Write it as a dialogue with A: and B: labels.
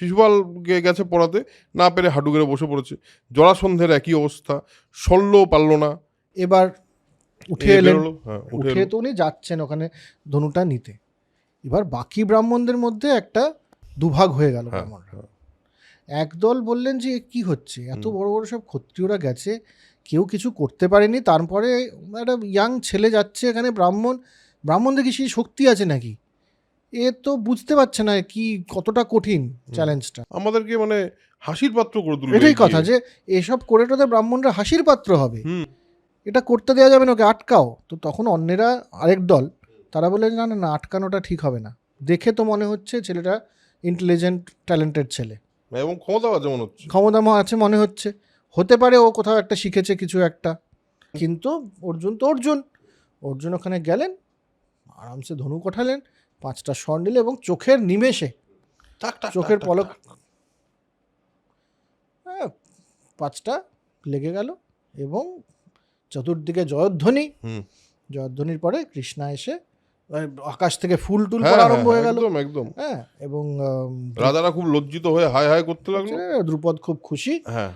A: শিশুপাল গেছে পড়াতে না পেরে হাঁটু গেড়ে বসে পড়েছে। জরাসন্ধের একই অবস্থা শল্যও পারল না।
B: এবার উঠে এলেন।
A: হ্যাঁ, উঠে
B: তো উনি যাচ্ছেন ওখানে ধনুটা নিতে। এবার বাকি ব্রাহ্মণদের মধ্যে একটা দুভাগ হয়ে গেল
A: হ্যাঁ,
B: ব্রাহ্মণরা। একদল বললেন যে কি হচ্ছে? এত বড় বড় সব ক্ষত্রিয়রা গেছে কেউ কিছু করতে পারেনি। তারপরে একটা ইয়াং ছেলে যাচ্ছে এখানে ব্রাহ্মণ। ব্রাহ্মণদের কি সেই শক্তি আছে নাকি? এ তো বুঝতে পারছে না কি কতটা কঠিন চ্যালেঞ্জটা
A: আমাদেরকে মানে হাসির পাত্র করে তুলবে
B: এটাই কথা যে এসব করে টোতে ব্রাহ্মণরা হাসির পাত্র হবে। এটা করতে দেওয়া যাবে না ওকে আটকাও। তো তখন অন্যেরা আরেক দল তারা বলে না না না আটকানোটা ঠিক হবে না। দেখে তো মনে হচ্ছে ছেলেটা ইন্টেলিজেন্ট ট্যালেন্টেড ছেলে।
A: এবং ক্ষমতা আছে মনে হচ্ছে।
B: ক্ষমতা আছে মনে হচ্ছে। হতে পারে ও কোথাও একটা শিখেছে কিছু একটা। কিন্তু অর্জুন তো অর্জুন। অর্জুন ওখানে গেলেন আরামসে ধনু কোঠালেন পাঁচটা স্বর নিলে এবং চোখের নিমেষে চোখের পলক। হ্যাঁ, পাঁচটা লেগে গেল এবং চতুর্দিকে জয়ধ্বনি।
A: হুম।
B: জয়ধ্বনির পরে কৃষ্ণা এসে আকাশ থেকে ফুল টুল
A: হ্যাঁ,
B: পড়া
A: হ্যাঁ,
B: আরম্ভ হয়ে গেল।
A: একদম একদম।
B: হ্যাঁ এবং
A: রাজারা খুব লজ্জিত হয়ে হায় হায় করতে লাগল।
B: দ্রুপদ খুব খুশি।
A: হ্যাঁ।